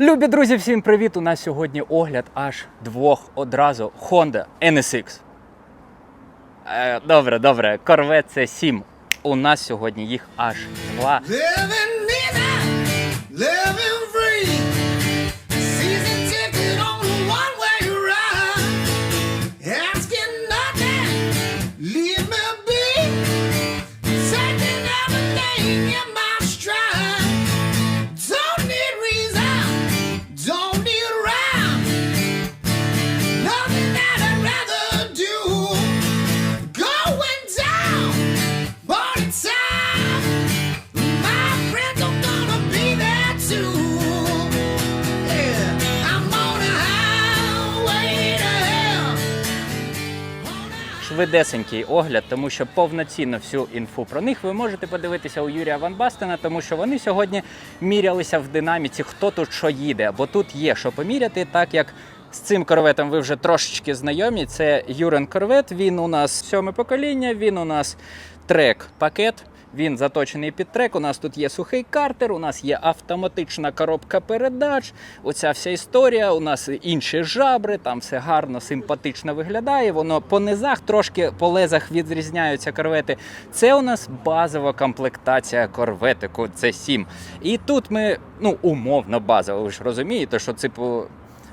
Любі друзі, всім привіт! У нас сьогодні огляд аж двох одразу Honda NSX. Е, добре, добре. Corvette c 7 У нас сьогодні їх аж два. Швидесенький огляд, тому що повноцінно всю інфу про них ви можете подивитися у Юрія Ван Бастена, тому що вони сьогодні мірялися в динаміці, хто тут що їде. Бо тут є що поміряти, так як з цим корветом ви вже трошечки знайомі. Це Юрен Корвет. Він у нас сьоме покоління, він у нас трек-пакет. Він заточений під трек. У нас тут є сухий картер, у нас є автоматична коробка передач. Оця вся історія. У нас інші жабри, там все гарно, симпатично виглядає. Воно по низах трошки по лезах відрізняються корвети. Це у нас базова комплектація корветику. Це 7. І тут ми, ну, умовно базово, ви ж розумієте, що типу.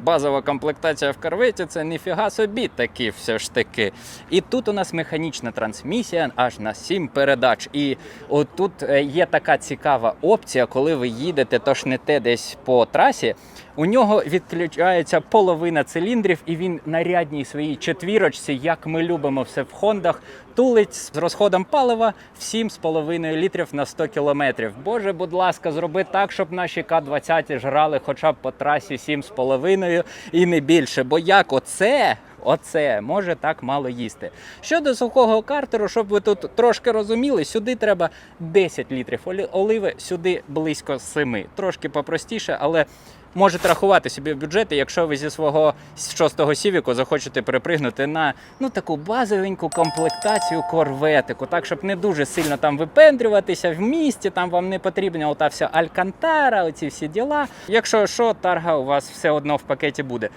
Базова комплектація в корветі це ніфіга собі такі все ж таки. І тут у нас механічна трансмісія аж на 7 передач. І отут е, є така цікава опція, коли ви їдете, тож не те десь по трасі. У нього відключається половина циліндрів, і він на рядній своїй четвірочці, як ми любимо все в Хондах, тулить з розходом палива в 7,5 літрів на 100 кілометрів. Боже, будь ласка, зроби так, щоб наші К-20 жрали хоча б по трасі 7,5 і не більше. Бо як оце, оце може так мало їсти. Щодо сухого картеру, щоб ви тут трошки розуміли, сюди треба 10 літрів оливи, сюди близько 7. Трошки попростіше, але. Можете рахувати собі в бюджеті, якщо ви зі свого шостого сівіку захочете перепригнути на ну таку базовеньку комплектацію корветику, так щоб не дуже сильно там випендрюватися в місті, там вам не потрібна ота вся алькантара, оці всі діла. Якщо що, тарга у вас все одно в пакеті буде.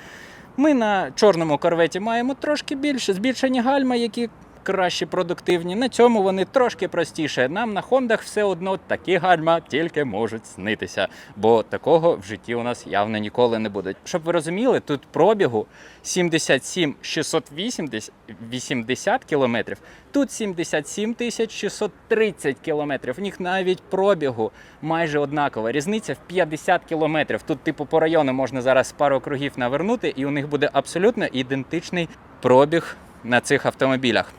Ми на чорному корветі маємо трошки більше збільшені гальма, які краще продуктивні. На цьому вони трошки простіше. Нам на Хондах все одно такі гальма тільки можуть снитися, бо такого в житті у нас явно ніколи не буде. Щоб ви розуміли, тут пробігу 77 680 80 кілометрів, тут 77 630 кілометрів. У них навіть пробігу майже однакова. Різниця в 50 кілометрів. Тут, типу, по району можна зараз пару кругів навернути, і у них буде абсолютно ідентичний пробіг на цих автомобілях.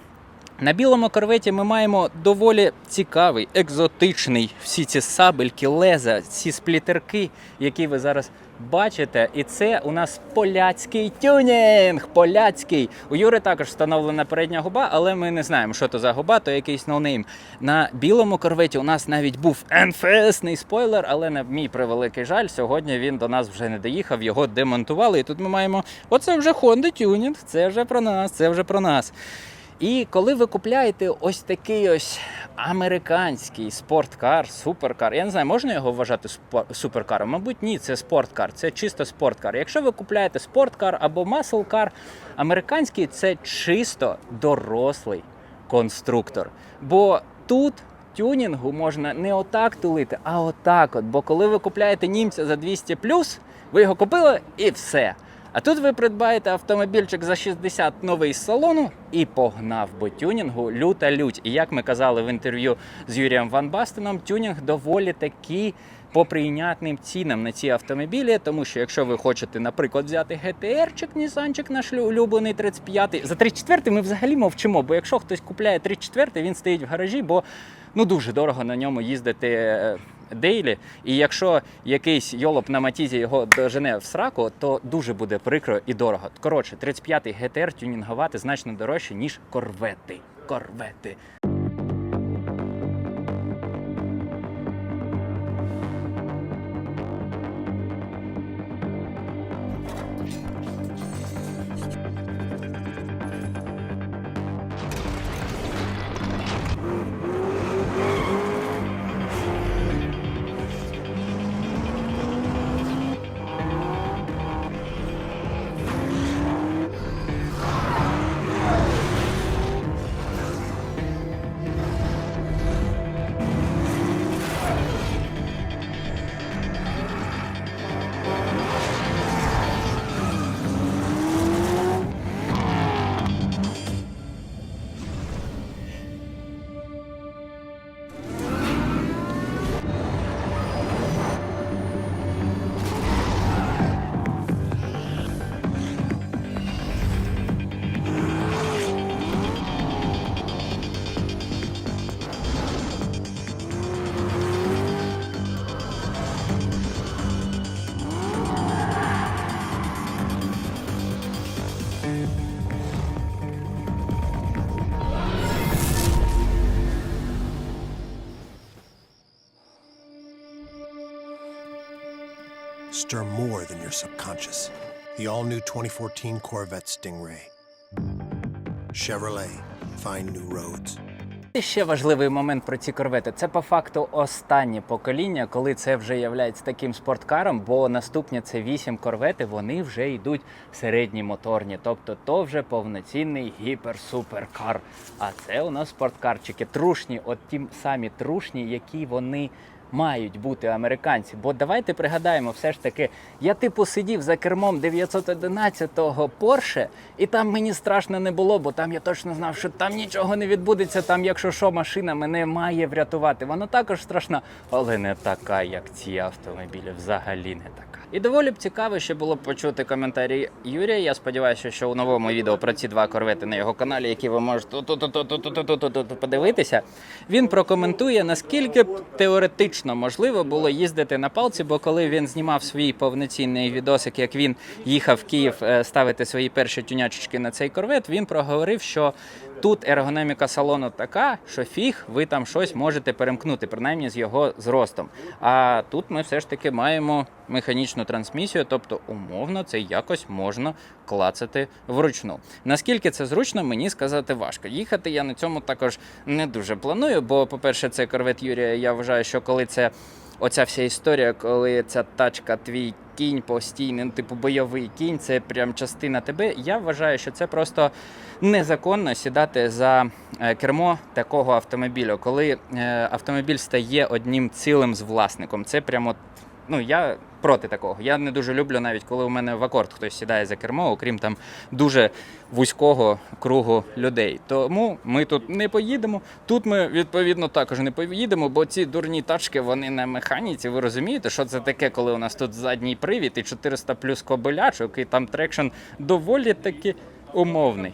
На білому корветі ми маємо доволі цікавий, екзотичний всі ці сабельки, леза, ці сплітерки, які ви зараз бачите. І це у нас поляцький тюнінг. Поляцький. У Юри також встановлена передня губа, але ми не знаємо, що то за губа, то якийсь ноунейм. На білому корветі у нас навіть був НФСний спойлер, але на мій превеликий жаль, сьогодні він до нас вже не доїхав, його демонтували. І тут ми маємо оце вже Honda Tuning, це вже про нас, це вже про нас. І коли ви купляєте ось такий ось американський спорткар, суперкар, я не знаю, можна його вважати суперкаром? Мабуть, ні, це спорткар, це чисто спорткар. Якщо ви купляєте спорткар або маслкар, американський це чисто дорослий конструктор. Бо тут тюнінгу можна не отак тулити, а отак. От. Бо коли ви купляєте німця за 200 ви його купили і все. А тут ви придбаєте автомобільчик за 60 новий з салону і погнав, бо тюнінгу люта лють. І як ми казали в інтерв'ю з Юрієм Ван Бастеном, тюнінг доволі такий по прийнятним цінам на ці автомобілі, тому що якщо ви хочете, наприклад, взяти GTR-чик, Нісанчик наш улюблений 35-й, за 34-й ми взагалі мовчимо, бо якщо хтось купляє 34-й, він стоїть в гаражі, бо ну дуже дорого на ньому їздити е, дейлі. І якщо якийсь йолоп на матізі його дожене в сраку, то дуже буде прикро і дорого. Коротше, 35-й GTR тюнінгувати значно дорожче, ніж корвети. Корвети. Stir more than your subconscious. The all new 2014 Corvette Stingray. Chevrolet, find new roads. І ще важливий момент про ці корвети. Це по факту останнє покоління, коли це вже є таким спорткаром, бо наступні це 8 корвети, вони вже йдуть середні моторні. Тобто то вже повноцінний гіпер-суперкар. А це у нас спорткарчики. Трушні, от ті самі трушні, які вони. Мають бути американці, бо давайте пригадаємо, все ж таки, я типу сидів за кермом 911-го Порше, і там мені страшно не було, бо там я точно знав, що там нічого не відбудеться. Там, якщо що, машина мене має врятувати. Вона також страшна, але не така, як ці автомобілі. Взагалі не така. І доволі б цікаво, ще було почути коментарі Юрія. Я сподіваюся, що у новому відео про ці два корвети на його каналі, які ви можете подивитися, він прокоментує, наскільки б теоретично можливо було їздити на палці, бо коли він знімав свій повноцінний відосик, як він їхав в Київ ставити свої перші тюнячечки на цей корвет, він проговорив, що тут ергономіка салону така, що фіг ви там щось можете перемкнути, принаймні з його зростом. А тут ми все ж таки маємо механічну трансмісію, тобто умовно це якось можна клацати вручну. Наскільки це зручно, мені сказати важко. Їхати я на цьому також не дуже планую, бо, по-перше, це корвет Юрія. Я вважаю, що коли це оця вся історія, коли ця тачка, твій кінь постійний, ну, типу бойовий кінь, це прям частина тебе. Я вважаю, що це просто незаконно сідати за е, кермо такого автомобіля, коли е, автомобіль стає одним цілим з власником. Це прямо. Ну, я проти такого. Я не дуже люблю навіть, коли у мене в акорд хтось сідає за кермо, окрім там дуже вузького кругу людей. Тому ми тут не поїдемо. Тут ми відповідно також не поїдемо, бо ці дурні тачки вони на механіці. Ви розумієте, що це таке, коли у нас тут задній привід і 400 плюс кобилячок, і там трекшн доволі таки умовний.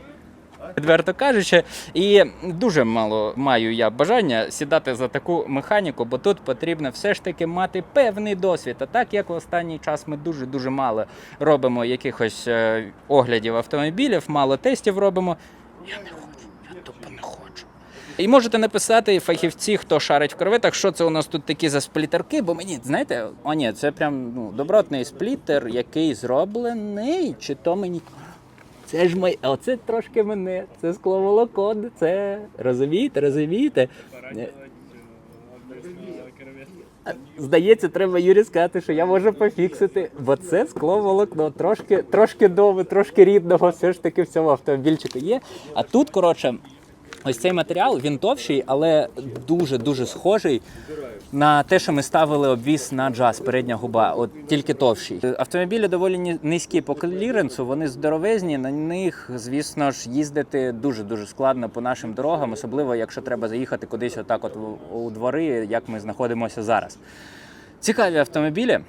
Відверто кажучи, і дуже мало маю я бажання сідати за таку механіку, бо тут потрібно все ж таки мати певний досвід. А так як в останній час ми дуже дуже мало робимо якихось е, оглядів автомобілів, мало тестів робимо. Я не хочу, я тупо не хочу. І можете написати фахівці, хто шарить в корветах, що це у нас тут такі за сплітерки, бо мені, знаєте, о ні, це прям ну, добротний сплітер, який зроблений, чи то мені. Це ж моє, оце трошки мене, це скловолокон, це розумієте, розумієте? Здається, треба Юрі сказати, що я можу пофіксити, бо це скловолокно, трошки, трошки дови, трошки рідного, все ж таки в цьому автомобільчику є. А тут, коротше, ось цей матеріал, він товщий, але дуже-дуже схожий на те, що ми ставили обвіз на джаз, передня губа, от тільки товщий. Автомобілі доволі низькі по кліренсу, вони здоровезні. На них, звісно ж, їздити дуже дуже складно по нашим дорогам, особливо якщо треба заїхати кудись отак, от у двори, як ми знаходимося зараз. Цікаві автомобілі.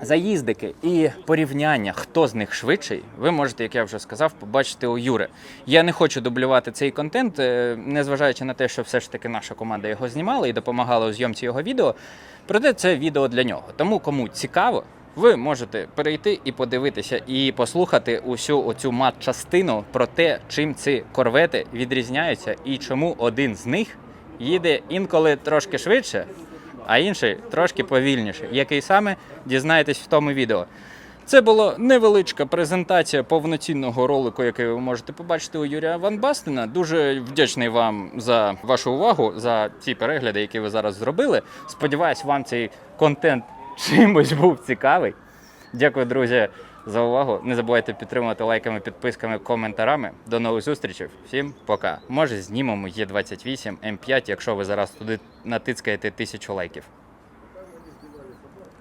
Заїздики і порівняння, хто з них швидший, ви можете, як я вже сказав, побачити у Юри. Я не хочу дублювати цей контент, е, незважаючи на те, що все ж таки наша команда його знімала і допомагала у зйомці його відео. Проте це відео для нього. Тому кому цікаво, ви можете перейти і подивитися, і послухати усю оцю мат-частину про те, чим ці корвети відрізняються і чому один з них їде інколи трошки швидше, а інший трошки повільніше. Який саме дізнаєтесь в тому відео. Це була невеличка презентація повноцінного ролику, який ви можете побачити у Юрія Ван Бастена. Дуже вдячний вам за вашу увагу, за ці перегляди, які ви зараз зробили. Сподіваюсь, вам цей контент чимось був цікавий. Дякую, друзі, за увагу. Не забувайте підтримувати лайками, підписками, коментарами. До нових зустрічей. Всім пока. Може, знімемо Є28 М5, якщо ви зараз туди натискаєте тисячу лайків.